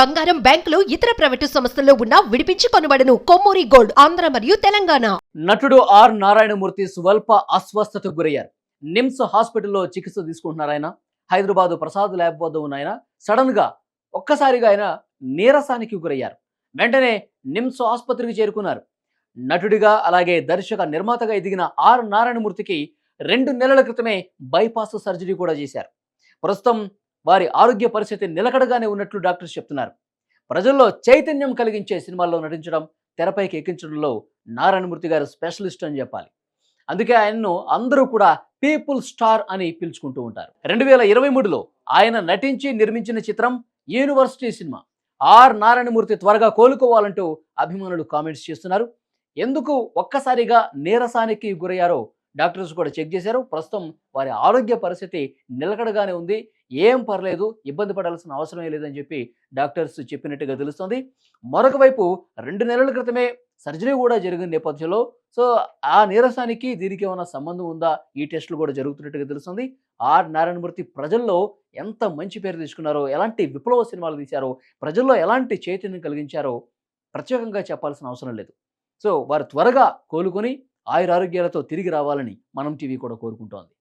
బంగారం బ్యాంకులు ఇతర ప్రైవేటు సంస్థల్లో ఉన్న విడిపించి కొనబడను. కొమ్మూరి గోల్డ్ ఆంధ్ర మరియు తెలంగాణ. నటుడు ఆర్ నారాయణమూర్తి స్వల్ప అస్వస్థతకు గురయ్యారు. నిమ్స్ హాస్పిటల్లో చికిత్స తీసుకుంటున్నారు ఆయన. హైదరాబాద్ ప్రసాద్ ల్యాబ్ వద్ద ఉన్న ఆయన. సడన్గా ఒక్కసారిగా ఆయన నీరసానికి గురయ్యారు. వెంటనే నిమ్స్ ఆసుపత్రికి చేరుకున్నారు. నటుడిగా అలాగే దర్శక నిర్మాతగా ఎదిగిన ఆర్ నారాయణమూర్తికి రెండు నెలల క్రితమే బైపాస్ సర్జరీ కూడా చేశారు. ప్రస్తుతం వారి ఆరోగ్య పరిస్థితి నిలకడగానే ఉన్నట్లు డాక్టర్స్ చెప్తున్నారు. ప్రజల్లో చైతన్యం కలిగించే సినిమాల్లో నటించడం తెరపైకి ఎక్కించడంలో నారాయణమూర్తి గారు స్పెషలిస్ట్ అని చెప్పాలి. అందుకే ఆయన్ను అందరూ కూడా పీపుల్ స్టార్ అని పిలుచుకుంటూ ఉంటారు. రెండు వేల ఇరవై మూడులో ఆయన నటించి నిర్మించిన చిత్రం యూనివర్సిటీ సినిమా. ఆర్ నారాయణమూర్తి త్వరగా కోలుకోవాలంటూ అభిమానులు కామెంట్స్ చేస్తున్నారు. ఎందుకు ఒక్కసారిగా నీరసానికి గురయ్యారో డాక్టర్స్ కూడా చెక్ చేశారు. ప్రస్తుతం వారి ఆరోగ్య పరిస్థితి నిలకడగానే ఉంది. ఏం పర్లేదు ఇబ్బంది పడాల్సిన అవసరమే లేదని చెప్పి డాక్టర్స్ చెప్పినట్టుగా తెలుస్తుంది. మరొక వైపు రెండు నెలల క్రితమే సర్జరీ కూడా జరిగిన నేపథ్యంలో సో ఆ నీరసానికి దీనికి ఏమైనా సంబంధం ఉందా? ఈ టెస్టులు కూడా జరుగుతున్నట్టుగా తెలుస్తుంది. ఆర్. నారాయణమూర్తి ప్రజల్లో ఎంత మంచి పేరు తీసుకున్నారో ఎలాంటి విప్లవ సినిమాలు తీశారో ప్రజల్లో ఎలాంటి చైతన్యం కలిగించారో ప్రత్యేకంగా చెప్పాల్సిన అవసరం లేదు. సో వారు త్వరగా కోలుకొని ఆయురారోగ్యాలతో తిరిగి రావాలని మనం టీవీ కూడా కోరుకుంటోంది.